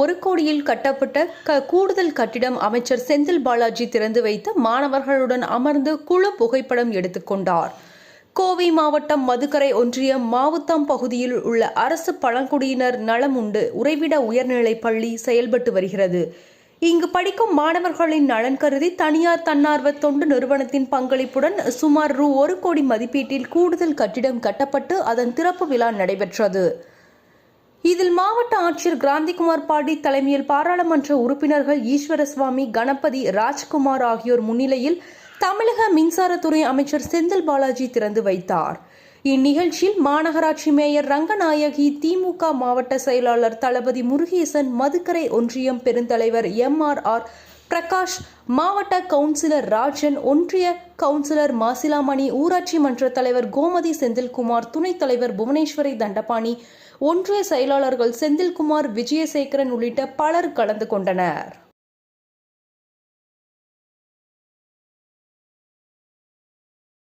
ஒரு கோடியில் கட்டப்பட்ட க கூடுதல் கட்டிடம் அமைச்சர் செந்தில் பாலாஜி திறந்து வைத்து மாணவர்களுடன் அமர்ந்து குழு புகைப்படம் எடுத்துக்கொண்டார் கோவை மாவட்டம் மதுக்கரை ஒன்றியம் மாவுத்தாம் பகுதியில் உள்ள அரசு பழங்குடியினர் நலமுண்டு உறைவிட உயர்நிலைப் பள்ளி செயல்பட்டு வருகிறது. இங்கு படிக்கும் மாணவர்களின் நலன் கருதி தனியார் தன்னார்வ தொண்டு நிறுவனத்தின் பங்களிப்புடன் சுமார் ரூ. ஒரு கோடி மதிப்பீட்டில் கூடுதல் கட்டிடம் கட்டப்பட்டு அதன் திறப்பு விழா நடைபெற்றது. இதில் மாவட்ட ஆட்சியர் கிராந்திகுமார் பாடி தலைமையில் பாராளுமன்ற உறுப்பினர்கள் ஈஸ்வரசுவாமி கணபதி ராஜ்குமார் ஆகியோர் முன்னிலையில் தமிழக மின்சாரத்துறை அமைச்சர் செந்தில் பாலாஜி திறந்து வைத்தார். இந்நிகழ்ச்சியில் மாநகராட்சி மேயர் ரங்கநாயகி திமுக மாவட்ட செயலாளர் தளபதி முருகேசன் மதுக்கரை ஒன்றியம் பெருந்தலைவர் எம் ஆர் ஆர் பிரகாஷ் மாவட்ட கவுன்சிலர் ராஜன் ஒன்றிய கவுன்சிலர் மாசிலாமணி ஊராட்சி மன்ற தலைவர் கோமதி செந்தில்குமார் துணைத் தலைவர் புவனேஸ்வரி தண்டபாணி ஒன்றிய செயலாளர்கள் செந்தில்குமார் விஜயசேகரன் உள்ளிட்ட பலர் கலந்து கொண்டனர்.